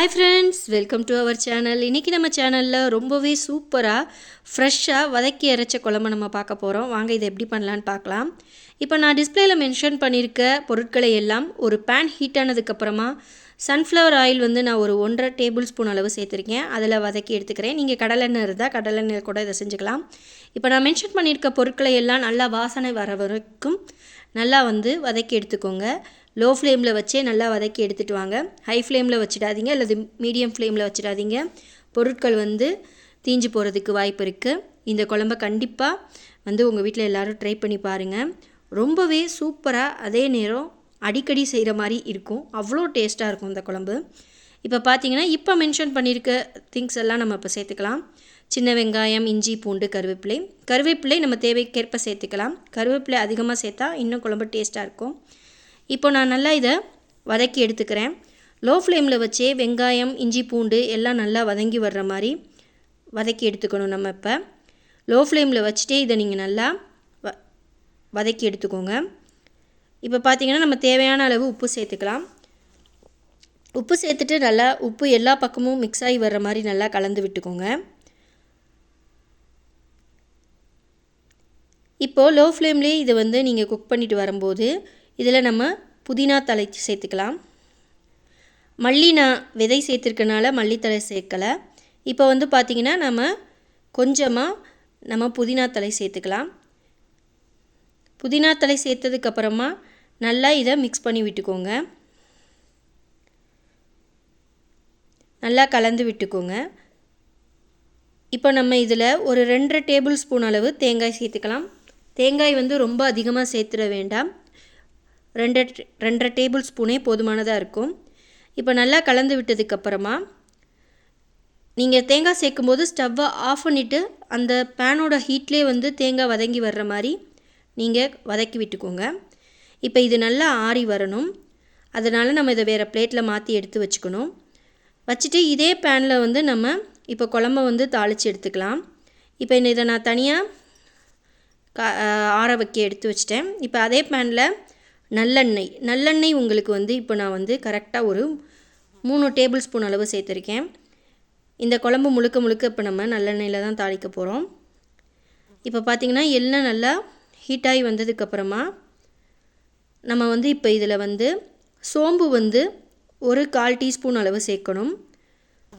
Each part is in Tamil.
Hi friends welcome to our channel இன்றைக்கி நம்ம சேனலில் ரொம்பவே சூப்பராக ஃப்ரெஷ்ஷாக வதக்கி அரைச்ச குழம்பு நம்ம பார்க்க போகிறோம் வாங்க இதை எப்படி பண்ணலான்னு பார்க்கலாம். இப்போ நான் டிஸ்பிளேயில் மென்ஷன் பண்ணியிருக்க பொருட்களை எல்லாம் ஒரு பேன் ஹீட் ஆனதுக்கப்புறமா சன்ஃப்ளவர் ஆயில் வந்து நான் ஒரு ஒன்றரை டேபிள் ஸ்பூன் அளவு சேர்த்துருக்கேன். அதில் வதக்கி எடுத்துக்கிறேன். நீங்கள் கடலெண்ணெய் இருந்தால் கடலெண்ணெய் கூட இதை செஞ்சுக்கலாம். இப்போ நான் மென்ஷன் பண்ணியிருக்க பொருட்களை எல்லாம் நல்லா வாசனை வர வரைக்கும் நல்லா வந்து வதக்கி எடுத்துக்கோங்க. லோ ஃப்ளேமில் வச்சே நல்லா வதக்கி எடுத்துகிட்டு வாங்க. ஹை ஃப்ளேமில் வச்சிடாதீங்க அல்லது மீடியம் ஃப்ளேமில் வச்சிடாதீங்க. பொருட்கள் வந்து தீஞ்சு போகிறதுக்கு வாய்ப்பு இருக்குது இந்த குழம்ப கண்டிப்பாக வந்து உங்கள் வீட்டில் எல்லோரும் ட்ரை பண்ணி பாருங்கள் ரொம்பவே சூப்பராக அதே நேரம் அடிக்கடி செய்கிற மாதிரி இருக்கும். அவ்வளோ டேஸ்ட்டாக இருக்கும் இந்த குழம்பு. இப்போ பார்த்தீங்கன்னா இப்போ மென்ஷன் பண்ணியிருக்க திங்ஸ் எல்லாம் நம்ம இப்போ சேர்த்துக்கலாம். சின்ன வெங்காயம் இஞ்சி பூண்டு கருவேப்பிலை. கருவேப்பிலை நம்ம தேவைக்கேற்ப சேர்த்துக்கலாம். கருவேப்பிலை அதிகமாக சேர்த்தா இன்னும் குழம்பு டேஸ்ட்டாக இருக்கும். இப்போ நான் நல்லா இதை வதக்கி எடுத்துக்கிறேன். லோ ஃப்ளேமில் வச்சே வெங்காயம் இஞ்சி பூண்டு எல்லாம் நல்லா வதங்கி வர்ற மாதிரி வதக்கி எடுத்துக்கணும் நம்ம இப்போ. லோ ஃப்ளேமில் வச்சுட்டே இதை நீங்கள் நல்லா வ வதக்கி எடுத்துக்கோங்க. இப்போ பார்த்திங்கன்னா நம்ம தேவையான அளவு உப்பு சேர்த்துக்கலாம். உப்பு சேர்த்துட்டு நல்லா உப்பு எல்லா பக்கமும் மிக்ஸ் ஆகி வர்ற மாதிரி நல்லா கலந்து விட்டுக்கோங்க. இப்போது லோ ஃப்ளேம்லேயே இதை வந்து நீங்கள் குக் பண்ணிட்டு வரும்போது இதில் நம்ம புதினா தலை சேர்த்துக்கலாம். மல்லி நான் விதை சேர்த்துருக்கனால மல்லித்தலை சேர்க்கலை. இப்போ வந்து பார்த்திங்கன்னா நம்ம கொஞ்சமாக நம்ம புதினா தலை சேர்த்துக்கலாம். புதினா தலை சேர்த்ததுக்கப்புறமா நல்லா இதை மிக்ஸ் பண்ணி விட்டுக்கோங்க. நல்லா கலந்து விட்டுக்கோங்க. இப்போ நம்ம இதில் ஒரு ரெண்டரை டேபிள் ஸ்பூன் அளவு தேங்காய் சேர்த்துக்கலாம். தேங்காய் வந்து ரொம்ப அதிகமாக சேர்த்துட வேண்டாம். ரெண்டு ரெண்டரை டேபிள் ஸ்பூனே போதுமானதாக இருக்கும். இப்போ நல்லா கலந்து விட்டதுக்கப்புறமா நீங்கள் தேங்காய் சேர்க்கும் போது ஸ்டவ்வை ஆஃப் பண்ணிவிட்டு அந்த பேனோட ஹீட்லேயே வந்து தேங்காய் வதங்கி வர்ற மாதிரி நீங்கள் வதக்கி விட்டுக்கோங்க. இப்போ இது நல்லா ஆறி வரணும். அதனால் நம்ம இதை வேறு பிளேட்டில் மாற்றி எடுத்து வச்சுக்கணும். வச்சுட்டு இதே பேனில் வந்து நம்ம இப்போ குழம்ப வந்து தாளித்து எடுத்துக்கலாம். இப்போ இதை நான் தனியாக கா ஆற வைக்க எடுத்து வச்சிட்டேன். இப்போ அதே பேனில் நல்லெண்ணெய். நல்லெண்ணெய் உங்களுக்கு வந்து இப்போ நான் வந்து கரெக்டாக ஒரு மூணு டேபிள் ஸ்பூன் அளவு சேர்த்துருக்கேன். இந்த குழம்பு முழுக்க முழுக்க இப்போ நம்ம நல்லெண்ணெயில் தான் தாளிக்க போகிறோம் இப்போ பார்த்திங்கன்னா எண்ணெய் நல்லா ஹீட்டாகி வந்ததுக்கப்புறமா நம்ம வந்து இப்போ இதில் வந்து சோம்பு வந்து ஒரு கால் டீஸ்பூன் அளவு சேர்க்கணும்.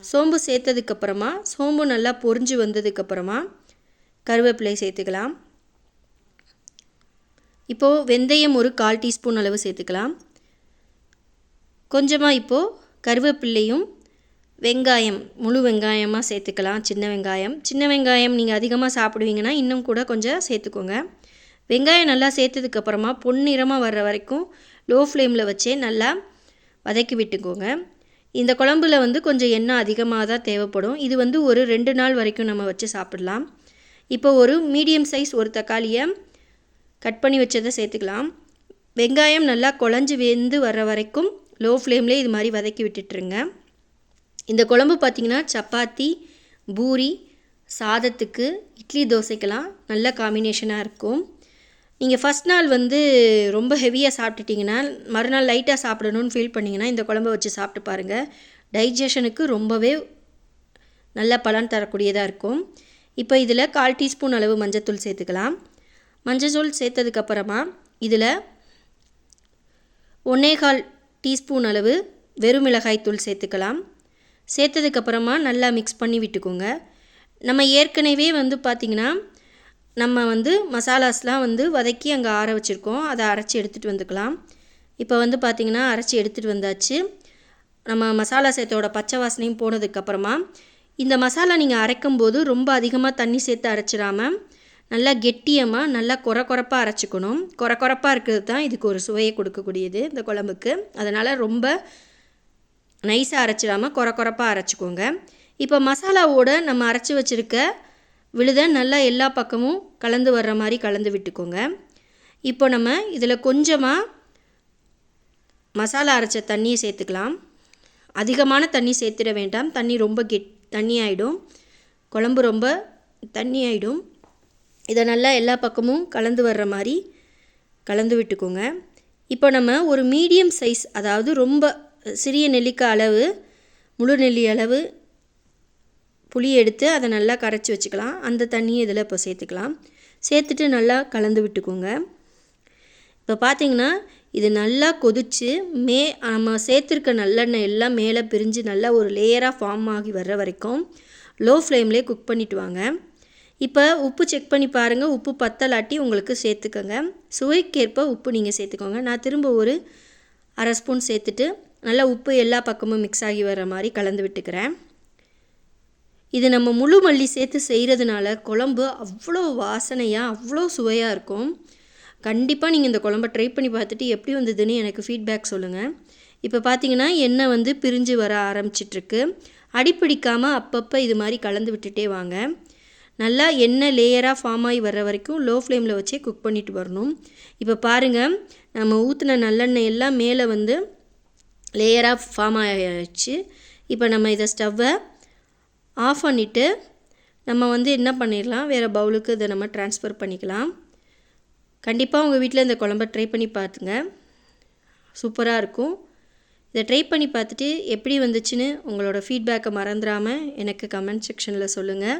சோம்பு சேர்த்ததுக்கப்புறமா சோம்பு நல்லா பொரிஞ்சு வந்ததுக்கப்புறமா கருவேப்பிலை சேர்த்துக்கலாம். இப்போது வெந்தயம் ஒரு கால் டீஸ்பூன் அளவு சேர்த்துக்கலாம். கொஞ்சமாக இப்போது கருவேப்பிள்ளையும் வெங்காயம் முழு வெங்காயமாக சேர்த்துக்கலாம் சின்ன வெங்காயம். சின்ன வெங்காயம் நீங்கள் அதிகமாக சாப்பிடுவீங்கன்னா இன்னும் கூட கொஞ்சம் சேர்த்துக்கோங்க. வெங்காயம் நல்லா சேர்த்ததுக்கப்புறமா பொன்னிறமாக வர்ற வரைக்கும் லோ ஃப்ளேமில் வச்சே நல்லா வதக்கி விட்டுக்கோங்க. இந்த குழம்புல வந்து கொஞ்சம் எண்ணெய் அதிகமாக தான் தேவைப்படும். இது வந்து ஒரு ரெண்டு நாள் வரைக்கும் நம்ம வச்சு சாப்பிடலாம். இப்போ ஒரு மீடியம் சைஸ் ஒரு தக்காளியை கட் பண்ணி வச்சதை சேர்த்துக்கலாம். வெங்காயம் நல்லா குழஞ்சி வெந்து வர்ற வரைக்கும் லோ ஃப்ளேம்லேயே இது மாதிரி வதக்கி விட்டுட்டுருங்க. இந்த குழம்பு பார்த்திங்கன்னா சப்பாத்தி பூரி சாதத்துக்கு இட்லி தோசைக்கெல்லாம் நல்ல காம்பினேஷனாக இருக்கும். நீங்கள் ஃபஸ்ட் நாள் வந்து ரொம்ப ஹெவியாக சாப்பிட்டுட்டிங்கன்னா மறுநாள் லைட்டாக சாப்பிடணும்னு ஃபீல் பண்ணிங்கன்னா இந்த குழம்ப வச்சு சாப்பிட்டு பாருங்கள் டைஜஷனுக்கு ரொம்பவே நல்ல பலன் தரக்கூடியதாக இருக்கும். இப்போ இதில் கால் டீஸ்பூன் அளவு மஞ்சத்தூள் சேர்த்துக்கலாம். மஞ்சத்தூள் சேர்த்ததுக்கப்புறமா இதில் ஒன்னேகால் டீஸ்பூன் அளவு வெறும் மிளகாய் தூள் சேர்த்துக்கலாம். சேர்த்ததுக்கப்புறமா நல்லா மிக்ஸ் பண்ணி விட்டுக்கோங்க. நம்ம ஏற்கனவே வந்து பார்த்திங்கன்னா நம்ம வந்து மசாலாஸ்லாம் வந்து வதக்கி அங்கே ஆற வச்சுருக்கோம். அதை அரைச்சி எடுத்துகிட்டு வந்துக்கலாம். இப்போ வந்து பார்த்திங்கன்னா அரைச்சி எடுத்துகிட்டு வந்தாச்சு. நம்ம மசாலா சேர்த்தோட பச்சை வாசனையும் போனதுக்கப்புறமா இந்த மசாலா நீங்கள் அரைக்கும்போது ரொம்ப அதிகமாக தண்ணி சேர்த்து அரைச்சிடாமல் நல்லா கெட்டியமாக நல்லா குறை குறைப்பாக அரைச்சிக்கணும். குறை குறைப்பாக இருக்கிறது தான் இதுக்கு ஒரு சுவையை கொடுக்கக்கூடியது இந்த குழம்புக்கு. அதனால் ரொம்ப நைஸாக அரைச்சிடாமல் குறை குறைப்பாக அரைச்சிக்கோங்க. இப்போ மசாலாவோட நம்ம அரைச்சி வச்சுருக்க விழுத நல்லா எல்லா பக்கமும் கலந்து வர்ற மாதிரி கலந்து விட்டுக்கோங்க. இப்போ நம்ம இதில் கொஞ்சமாக மசாலா அரைச்ச தண்ணியை சேர்த்துக்கலாம். அதிகமான தண்ணி சேர்த்துட வேண்டாம். தண்ணி ரொம்ப கெட் தண்ணி ஆகிடும் குழம்பு ரொம்ப தண்ணி ஆகிடும் இதை நல்லா எல்லா பக்கமும் கலந்து வர்ற மாதிரி கலந்து விட்டுக்கோங்க. இப்போ நம்ம ஒரு மீடியம் சைஸ் அதாவது ரொம்ப சிறிய நெல்லிக்காய் அளவு முழு நெல்லி அளவு புளி எடுத்து அதை நல்லா கரைச்சி வச்சுக்கலாம். அந்த தண்ணியை இதில் இப்போ சேர்த்துக்கலாம். சேர்த்துட்டு நல்லா கலந்து விட்டுக்கோங்க. இப்போ பார்த்தீங்கன்னா இது நல்லா கொதித்து மே நம்ம சேர்த்துருக்க நல்லெண்ணெய் எல்லாம் மேலே பிரிஞ்சு நல்லா ஒரு லேயராக ஃபார்ம் ஆகி வர்ற வரைக்கும் லோ ஃப்ளேம்லேயே குக் பண்ணிவிட்டு வாங்க. இப்போ உப்பு செக் பண்ணி பாருங்கள் உப்பு பத்தலாட்டி உங்களுக்கு சேர்த்துக்கோங்க. சுவைக்கேற்ப உப்பு நீங்கள் சேர்த்துக்கோங்க. நான் திரும்ப ஒரு அரை ஸ்பூன் சேர்த்துட்டு நல்லா உப்பு எல்லா பக்கமும் மிக்ஸ் ஆகி வர மாதிரி கலந்து விட்டுக்கிறேன். இது நம்ம முழு மல்லி சேர்த்து செய்கிறதுனால குழம்பு அவ்வளோ வாசனையாக அவ்வளோ சுவையாக இருக்கும். கண்டிப்பாக நீங்கள் இந்த குழம்ப ட்ரை பண்ணி பார்த்துட்டு எப்படி வந்ததுன்னு எனக்கு ஃபீட்பேக் சொல்லுங்கள் இப்போ பார்த்தீங்கன்னா எண்ணெய் வந்து பிரிஞ்சு வர ஆரம்பிச்சிட்ருக்கு அடிப்பிடிக்காமல் அப்பப்போ இது மாதிரி கலந்து விட்டுட்டே வாங்க. நல்லா எண்ணெய் லேயராக ஃபார்ம் ஆகி வர்ற வரைக்கும் லோ ஃப்ளேமில் வச்சே குக் பண்ணிட்டு வரணும். இப்போ பாருங்கள் நம்ம ஊற்றின நல்லெண்ணெய் எல்லாம் மேலே வந்து லேயராக ஃபார்ம் ஆகிடுச்சு இப்போ நம்ம இதை ஸ்டவ்வை ஆஃப் பண்ணிவிட்டு நம்ம வந்து என்ன பண்ணிடலாம்? வேறு பவுலுக்கு இதை நம்ம ட்ரான்ஸ்ஃபர் பண்ணிக்கலாம். கண்டிப்பாக உங்கள் வீட்டில் இந்த குழம்ப ட்ரை பண்ணி பார்த்துங்க சூப்பராக இருக்கும். இதை ட்ரை பண்ணி பார்த்துட்டு எப்படி வந்துச்சுன்னு உங்களோட ஃபீட்பேக்கை மறந்துடாமல் எனக்கு கமெண்ட் செக்ஷனில் சொல்லுங்கள்